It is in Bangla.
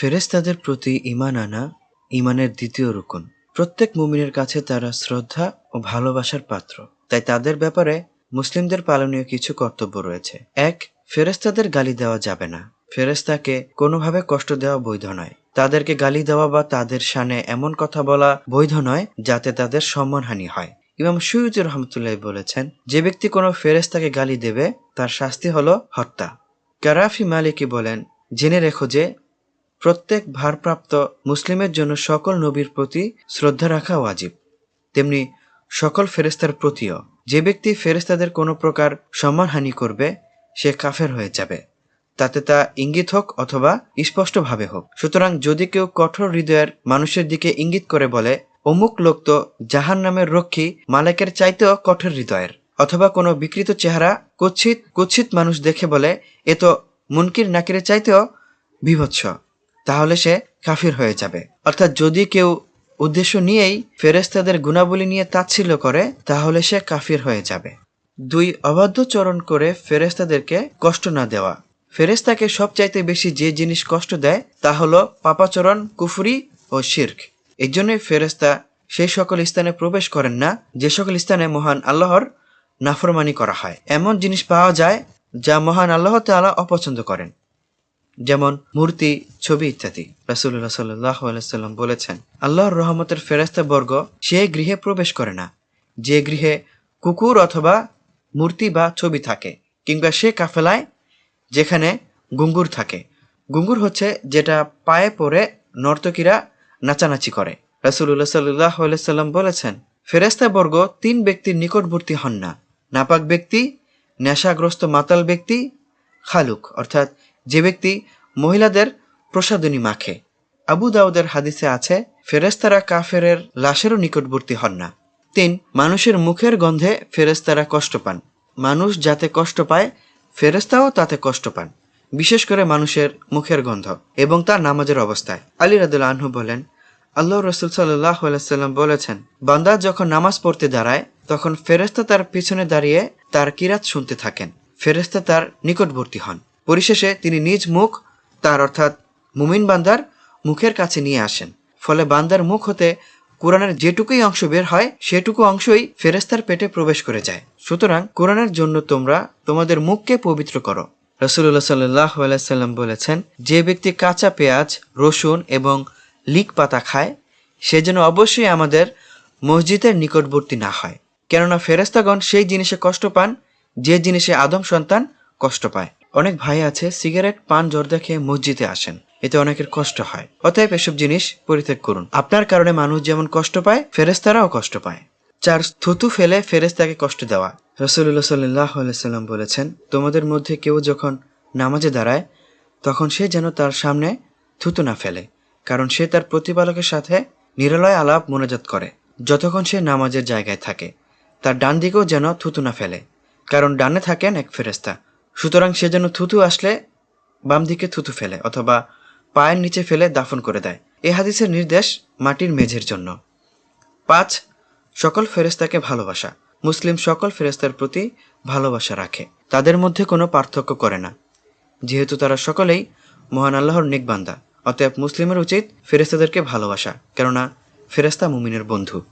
ফেরেশতাদের প্রতি ঈমান আনা ঈমানের দ্বিতীয় রুকন। প্রত্যেক মুমিনের কাছে তারা শ্রদ্ধা ও ভালোবাসার পাত্র। তাই তাদের ব্যাপারে মুসলিমদের পালনীয় কিছু কর্তব্য রয়েছে। এক, ফেরেশতাদের গালি দেওয়া যাবে না। ফেরেশতাকে কোনোভাবে কষ্ট দেওয়া বৈধ নয়। তাদেরকে গালি দেওয়া বা তাদের শানে এমন কথা বলা বৈধ নয়, যাতে তাদের সম্মানহানি হয়। ইমাম সুয়ুতি রহমতুল্লাহ বলেছেন, যে ব্যক্তি কোনো ফেরেশতাকে গালি দেবে, তার শাস্তি হলো হত্যা। কারাফি মালিকি বলেন, জেনে রেখো যে প্রত্যেক ভারপ্রাপ্ত মুসলিমের জন্য সকল নবীর প্রতি শ্রদ্ধা রাখা ওয়াজিব। তেমনি সকল ফেরেস্তার প্রতিও। যে ব্যক্তি ফেরেস্তাদের কোনো প্রকার সম্মানহানি করবে, সে কাফের হয়ে যাবে। তাতে তা ইঙ্গিত হোক অথবা স্পষ্টভাবে হোক। সুতরাং যদি কেউ কঠোর হৃদয়ের মানুষের দিকে ইঙ্গিত করে বলে, অমুক লোক তো জাহান নামের রক্ষী মালেকের চাইতেও কঠোর হৃদয়ের। অথবা কোনো বিকৃত চেহারা, কুৎসিত কুৎসিত মানুষ দেখে বলে, এ তো মুনকির নাকিরের চাইতেও বিভৎস। তাহলে সে কাফির হয়ে যাবে। অর্থাৎ যদি কেউ উদ্দেশ্য নিয়েই ফেরেস্তাদের গুণাবলী নিয়ে তাচ্ছিল্য করে, তাহলে সে কাফির হয়ে যাবে। দুই, অবাধ্য চরণ করে ফেরেস্তাদেরকে কষ্ট না দেওয়া। ফেরেস্তাকে সবচাইতে বেশি যে জিনিস কষ্ট দেয়, তা হলো পাপাচরণ, কুফুরি ও শির্ক। এই জন্যই ফেরেস্তা সেই সকল স্থানে প্রবেশ করেন না, যে সকল স্থানে মহান আল্লাহর নাফরমানি করা হয়। এমন জিনিস পাওয়া যায়, যা মহান আল্লাহ তাআলা অপছন্দ করেন। যেমন মূর্তি, ছবি ইত্যাদি। রাসুল্লাহ সাল্লাহ আলাইসাল্লাম বলেছেন, আল্লাহর রহমতের ফেরাস্তা বর্গ, সে গৃহে প্রবেশ করে না। যে গৃহে কুকুর অথবা মূর্তি বা ছবি থাকে, কিংবা সে কাফেলায় যেখানে গুঙ্গুর থাকে। গুঙ্গুর হচ্ছে যেটা পায়ে পড়ে নর্তকীরা নাচানাচি করে। রাসুল্লাহ সাল্লাহ সাল্লাম বলেছেন ফেরেস্তা বর্গ তিন ব্যক্তির নিকটবর্তী হন না। নাপাক ব্যক্তি, নেশাগ্রস্ত মাতাল ব্যক্তি, খালুক, অর্থাৎ যে ব্যক্তি মহিলাদের প্রসাদনী মাখে। আবু দাউদের হাদিসে আছে ফেরেস্তারা কাফেরের লাশেরও নিকটবর্তী হন না। তিন, মানুষের মুখের গন্ধে ফেরেস্তারা কষ্ট পান। মানুষ যাতে কষ্ট পায় ফেরেস্তাও তাতে কষ্ট পান, বিশেষ করে মানুষের মুখের গন্ধ এবং তার নামাজের অবস্থায়। আলী রাদুল আনহু বলেন আল্লাহ রসুল সাল্লাম বলেছেন, বান্দা যখন নামাজ পড়তে দাঁড়ায়, তখন ফেরেস্তা তার পিছনে দাঁড়িয়ে তার কিরাত শুনতে থাকেন। ফেরেস্তা তার নিকটবর্তী হন। পরিশেষে তিনি নিজ মুখ, তার অর্থাৎ মুমিন বান্দার মুখের কাছে নিয়ে আসেন। ফলে বান্দার মুখ হতে কোরআনের যেটুকুই অংশ বের হয়, সেটুকু অংশই ফেরেস্তার পেটে প্রবেশ করে যায়। সুতরাং কোরআনের জন্য তোমরা তোমাদের মুখকে পবিত্র করো। রসুল্লাহ সাল্লাহ আলাইসাল্লাম বলেছেন, যে ব্যক্তি কাঁচা পেঁয়াজ, রসুন এবং লিক পাতা খায়, সে যেন অবশ্যই আমাদের মসজিদের নিকটবর্তী না হয়। কেননা ফেরেস্তাগণ সেই জিনিসে কষ্ট পান, যে জিনিসে আদম সন্তান কষ্ট পায়। অনেক ভাই আছে সিগারেট, পান, জর্দা খেয়ে মসজিদে আসেন। এতে অনেকের কষ্ট হয়। অতএব এসব জিনিস পরিত্যাগ করুন। আপনার কারণে মানুষ যেমন কষ্ট পায় ফেরেস্তারাও কষ্ট পায়। চার, থুতু ফেলে ফেরেস্তাকে কষ্ট দেওয়া। রসুল্লাহ সাল্লাহ সাল্লাম বলেছেন, তোমাদের মধ্যে কেউ যখন নামাজে দাঁড়ায়, তখন সে যেন তার সামনে থুতু না ফেলে, কারণ সে তার প্রতিপালকের সাথে নিরলয় আলাপ মোনাজাত করে। যতক্ষণ সে নামাজের জায়গায় থাকে, তার ডান দিকেও যেন থুতু না ফেলে, কারণ ডানে থাকেন এক ফেরেস্তা সুতরাং সে যেন থুতু আসলে বাম দিকে থুতু ফেলে অথবা পায়ের নিচে ফেলে দাফন করে দেয়। এ হাদিসের নির্দেশ মাটির মেঝের জন্য। পাঁচ, সকল ফেরেস্তাকে ভালোবাসা। মুসলিম সকল ফেরেস্তার প্রতি ভালোবাসা রাখে। তাদের মধ্যে কোনো পার্থক্য করে না। যেহেতু তারা সকলেই মহান আল্লাহর নেকবান্দা, অতএব মুসলিমের উচিত ফেরেস্তাদেরকে ভালোবাসা, কেননা ফেরেস্তা মুমিনের বন্ধু।